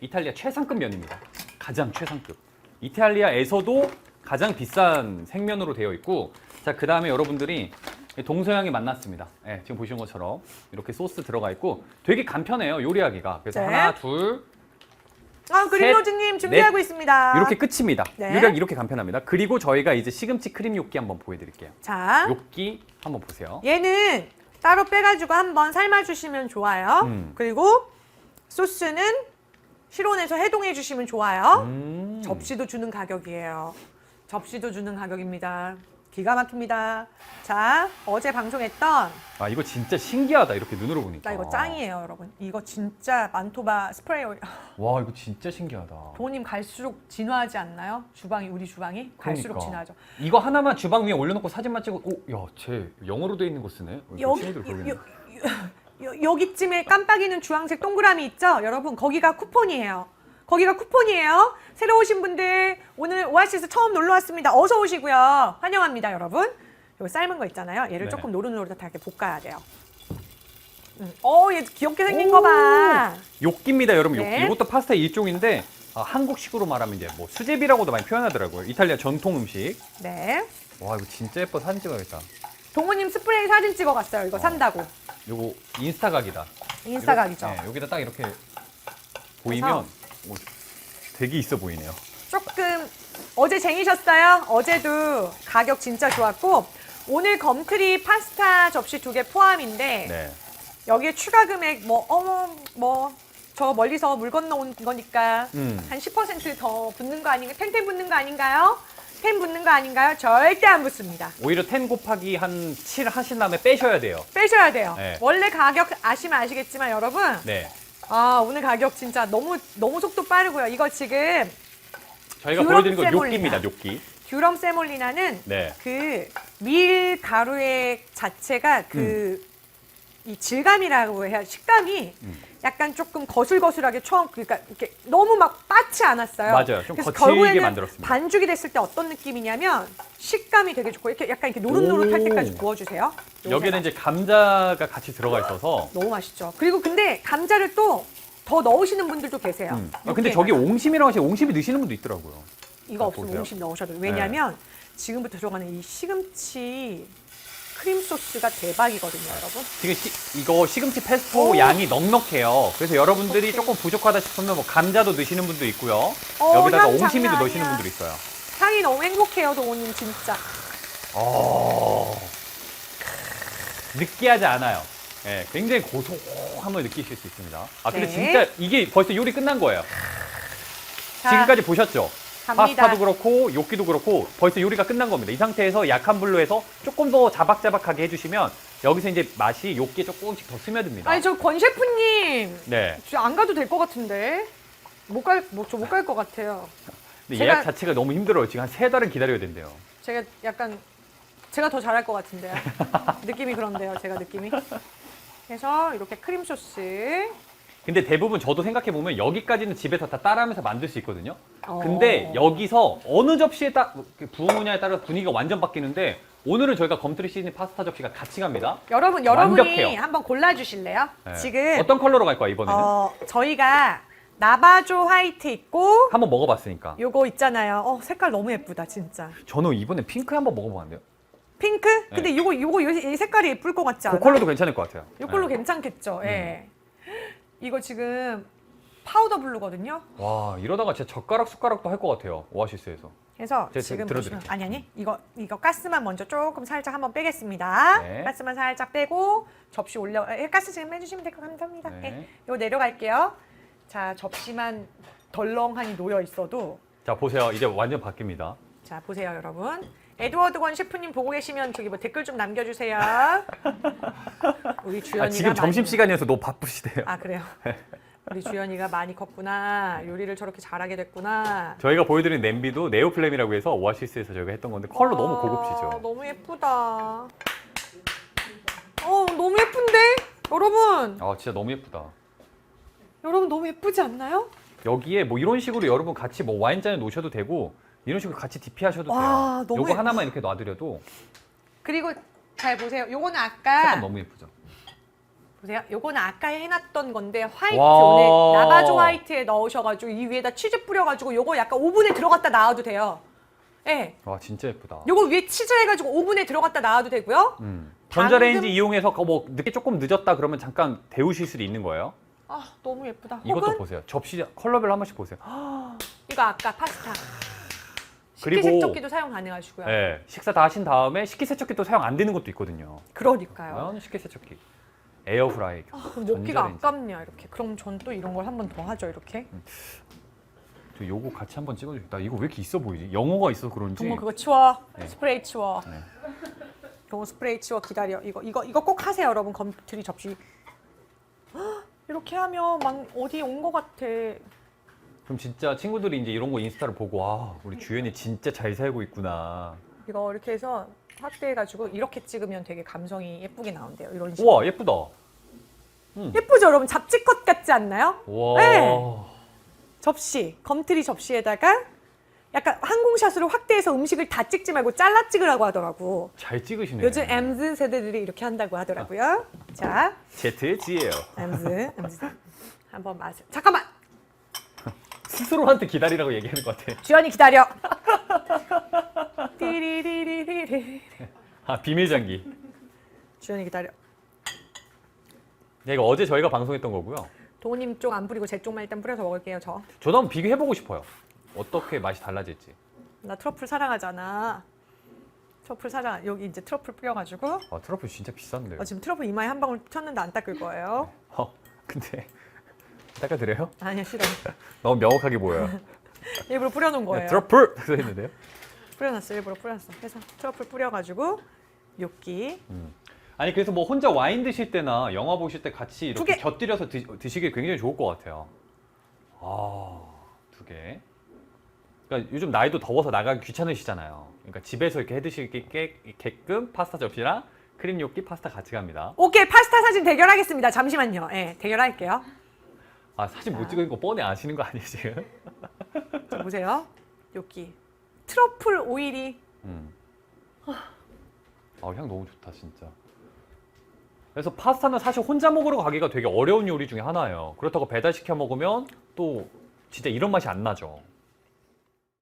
이탈리아 최상급 면입니다. 가장 최상급. 이탈리아에서도 가장 비싼 생면으로 되어 있고 자, 그 다음에 여러분들이 동서양이 만났습니다. 예, 지금 보시는 것처럼 이렇게 소스 들어가 있고 되게 간편해요. 요리하기가. 그래서 네. 하나, 둘, 아, 셋, 그림로즈님 준비하고 있습니다. 이렇게 끝입니다. 네. 요리하기 이렇게 간편합니다. 그리고 저희가 이제 시금치 크림 요끼 한번 보여드릴게요. 자, 요끼 한번 보세요. 얘는 따로 빼가지고 한번 삶아주시면 좋아요. 음. 그리고 소스는 실온에서 해동해 주시면 좋아요. 음. 접시도 주는 가격이에요. 접시도 주는 가격입니다. 기가 막힙니다. 자, 어제 방송했던 아 이거 진짜 신기하다 이렇게 눈으로 보니까. 나 이거 짱이에요, 여러분. 이거 진짜 만토바 스프레이 오일. 와 이거 진짜 신기하다. 부모님 갈수록 진화하지 않나요? 주방이 우리 주방이 갈수록 그러니까. 진화하죠. 이거 하나만 주방 위에 올려놓고 사진만 찍어. 오, 야쟤 영어로 돼 있는 거 쓰네. 어, 여기 친구들 모르겠네. 여, 여, 여, 여기쯤에 깜빡이는 주황색 동그라미 있죠? 여러분 거기가 쿠폰이에요. 거기가 쿠폰이에요. 새로 오신 분들 오늘 오아시스 처음 놀러 왔습니다. 어서 오시고요. 환영합니다, 여러분. 여기 삶은 거 있잖아요. 얘를 네. 조금 노릇노릇하게 볶아야 돼요. 음. 어, 얘 귀엽게 생긴 거 봐. 요끼입니다, 여러분. 네. 요끼. 이것도 파스타 일종인데 아, 한국식으로 말하면 이제 뭐 수제비라고도 많이 표현하더라고요. 이탈리아 전통 음식. 네. 와 이거 진짜 예뻐 사진 찍어야겠다. 동호님 스프레이 사진 찍어 갔어요. 이거 산다고. 요거 인스타 각이다. 인스타 각이죠. 네, 여기다 딱 이렇게 보이면 오, 되게 있어 보이네요. 조금 어제 쟁이셨어요? 어제도 가격 진짜 좋았고 오늘 검트리 파스타 접시 두 개 포함인데 네. 여기에 추가 금액 뭐 어머 뭐 저 멀리서 물 건너온 거니까 음. 한 10%더 붙는 거 아닌가? 탱탱 붙는 거 아닌가요? 펜 붙는 거 아닌가요? 절대 안 붙습니다. 오히려 10 곱하기 한 7 하신 다음에 빼셔야 돼요. 빼셔야 돼요. 네. 원래 가격 아시면 아시겠지만 여러분 네. 아 오늘 가격 진짜 너무 너무 속도 빠르고요. 이거 지금 저희가 유럽 보여드리는 건 세몰리나. 요끼입니다, 요끼. 듀럼 세몰리나는 네. 그 밀 가루의 자체가 그 이 질감이라고 해야 식감이 음. 약간 조금 거슬거슬하게 처음 그러니까 이렇게 너무 막 빠지 않았어요. 맞아요. 좀 그래서 거칠게 결국에는 만들었습니다. 반죽이 됐을 때 어떤 느낌이냐면 식감이 되게 좋고 이렇게 약간 이렇게 노릇노릇할 오. 때까지 구워주세요. 여기에는 이제 감자가 같이 들어가 있어서 너무 맛있죠. 그리고 근데 감자를 또 더 넣으시는 분들도 계세요. 음. 아, 근데. 저기 옹심이라고 하시면 옹심이 넣으시는 분도 있더라고요. 이거 아, 없으면 보세요. 옹심 넣으셔도 돼요. 왜냐하면 지금부터 들어가는 이 시금치 크림 소스가 대박이거든요, 여러분. 지금 시- 이거 시금치 페스토 오. 양이 넉넉해요. 그래서 여러분들이. 조금 부족하다 싶으면 뭐 감자도 넣으시는 분도 있고요. 어, 여기다가 향 옹심이도 장난 넣으시는 아니야. 분들이 있어요. 향이 너무 행복해요, 도훈님 진짜. 어... 느끼하지 않아요. 예, 굉장히 고소함을 느끼실 수 있습니다. 아 근데 네. 진짜 이게 벌써 요리 끝난 거예요. 자, 지금까지 보셨죠? 갑니다. 파스타도 그렇고 요끼도 그렇고 벌써 요리가 끝난 겁니다. 이 상태에서 약한 불로 해서 조금 더 자박자박하게 해주시면 여기서 이제 맛이 요끼에 조금씩 더 스며듭니다. 아니 저 권 셰프님 네. 저 안 가도 될 것 같은데 못갈뭐저못 갈 것 같아요. 근데 제가- 예약 자체가 너무 힘들어요. 지금 한 세 달은 기다려야 된대요. 제가 약간 제가 더 잘할 것 같은데요. 느낌이 그런데요, 제가 느낌이. 그래서 이렇게 크림 소스. 근데 대부분 저도 생각해 보면 여기까지는 집에서 다 따라하면서 만들 수 있거든요. 어. 근데 여기서 어느 접시에 딱 부어놓냐에 따라 분위기가 완전 바뀌는데 오늘은 저희가 검트리 시즈니 파스타 접시가 같이 갑니다. 여러분 여러분이 완벽해요. 한번 골라 주실래요? 네. 지금 어떤 컬러로 갈 거야 이번에는? 어, 저희가 나바조 화이트 있고 한번 먹어봤으니까. 요거 있잖아요. 어, 색깔 너무 예쁘다, 진짜. 저는 이번에 핑크 한번 먹어봤는데요. 핑크? 근데 요거 요거 요- 이 색깔이 예쁠 것 같지 않아? 그 컬러도 괜찮을 것 같아요. 요 컬러 네. 음. 괜찮겠죠. 예. 이거 지금 파우더 블루거든요. 와 이러다가 진짜 젓가락 숟가락도 할 것 같아요. 오아시스에서. 그래서 제가 지금 들어드릴게요. 보시면 아니 아니 이거 이거 가스만 먼저 조금 살짝 한번 빼겠습니다. 네. 가스만 살짝 빼고 접시 올려 예, 가스 지금 빼주시면 될것 감사합니다. 네. 예. 이거 내려갈게요. 자 접시만 덜렁하니 놓여 있어도 자 보세요. 이제 완전 바뀝니다. 자 보세요 여러분. 에드워드 권 셰프님 보고 계시면 저기 뭐 댓글 좀 남겨주세요. 우리 주연이가 아, 지금 점심 시간이어서 너무 바쁘시대요. 아 그래요. 우리 주연이가 많이 컸구나. 요리를 저렇게 잘하게 됐구나. 저희가 보여드린 냄비도 네오플렘이라고 해서 오아시스에서 저희가 했던 건데 컬러 너무 아, 고급지죠. 너무 예쁘다. 어 너무 예쁜데 여러분. 아 진짜 너무 예쁘다. 여러분 너무 예쁘지 않나요? 여기에 뭐 이런 식으로 여러분 같이 뭐 와인잔에 놓으셔도 되고 이런 식으로 같이 디피하셔도 와, 돼요. 너무 요거 예뻐. 하나만 이렇게 놔드려도 그리고 잘 보세요. 요거는 색감 아까 너무 예쁘죠. 보세요. 요거는 아까 해놨던 건데 화이트 와. 오늘 나가조 화이트에 넣으셔가지고 이 위에다 치즈 뿌려가지고 요거 약간 오븐에 들어갔다 놔도 돼요. 예. 와 진짜 예쁘다. 요거 위에 치즈 해가지고 오븐에 들어갔다 놔도 되고요. 음. 당근- 전자레인지 이용해서 그뭐 늦게 조금 늦었다 그러면 잠깐 데우실 수도 있는 거예요. 아 너무 예쁘다. 이것도 혹은 보세요. 접시 컬러별로 한 번씩 보세요. 이거 아까 파스타. 식기세척기도 사용 가능하시고요. 네, 식사 다 하신 다음에 식기세척기도 사용 안 되는 것도 있거든요. 그러니까요. 식기세척기, 에어프라이, 아, 그럼 먹기가 전자레인지. 아깝냐 이렇게. 그럼 전 또 이런 걸 한 번 더 하죠 이렇게. 저 요거 같이 한번 찍어주겠다 이거 왜 이렇게 있어 보이지? 영어가 있어 그런지. 동무 그거 치워. 네. 스프레이 치워. 네. 동무 스프레이 치워 기다려. 이거 이거 이거 꼭 하세요 여러분 검트리 접시. 헉, 이렇게 하면 막 어디 온 것 같아. 그럼 진짜 친구들이 이제 이런 거 인스타를 보고 아 우리 주연이 진짜 잘 살고 있구나. 이거 이렇게 해서 확대해가지고 이렇게 찍으면 되게 감성이 예쁘게 나온대요. 이런 식으로. 우와 예쁘다. 예쁘죠 여러분? 잡지컷 같지 않나요? 와. 네. 접시, 검트리 접시에다가 약간 항공샷으로 확대해서 음식을 다 찍지 말고 잘라 찍으라고 하더라고. 잘 찍으시네. 요즘 엠즈 세대들이 이렇게 한다고 하더라고요. 자, 제트지예요. 엠즈, 엠즈. 한번 맛을. 잠깐만! 스스로한테 기다리라고 얘기하는 것 같아. 주연이 기다려. 띠리리리리리. 아 비밀 장기. 주연이 기다려. 네, 이거 어제 저희가 방송했던 거고요. 도우님 쪽 안 뿌리고 제 쪽만 일단 뿌려서 먹을게요, 저. 저도 한번 비교해 보고 싶어요. 어떻게 맛이 달라질지. 나 트러플 사랑하잖아. 트러플 사랑. 여기 이제 트러플 뿌려가지고. 아 트러플 진짜 비싼데요. 어, 지금 트러플 이마에 한 방울 쳤는데 안 닦을 거예요. 어, 근데 닦아드려요? 아니야, 싫어. 너무 명확하게 보여요. 일부러 뿌려놓은 거예요. 트러플 써 있는데요. 뿌려놨어, 일부러 뿌려놨어. 그래서 트러플 뿌려가지고 요끼. 아니 그래서 뭐 혼자 와인 드실 때나 영화 보실 때 같이 두 이렇게 개. 곁들여서 드, 드시기 굉장히 좋을 것 같아요. 아두 개. 그러니까 요즘 나이도 더워서 나가기 귀찮으시잖아요. 그러니까 집에서 이렇게 해 드시게끔 파스타 접시랑 크림 요끼 파스타 같이 갑니다. 오케이, 파스타 사진 대결하겠습니다. 잠시만요. 예, 대결할게요. 아 사진 못 찍은 거 뻔히 아시는 거 아니에요 지금? 자, 보세요. 요끼. 트러플 오일이 음. 아향 너무 좋다 진짜. 그래서 파스타는 사실 혼자 먹으러 가기가 되게 어려운 요리 중에 하나예요. 그렇다고 배달 시켜 먹으면 또 진짜 이런 맛이 안 나죠.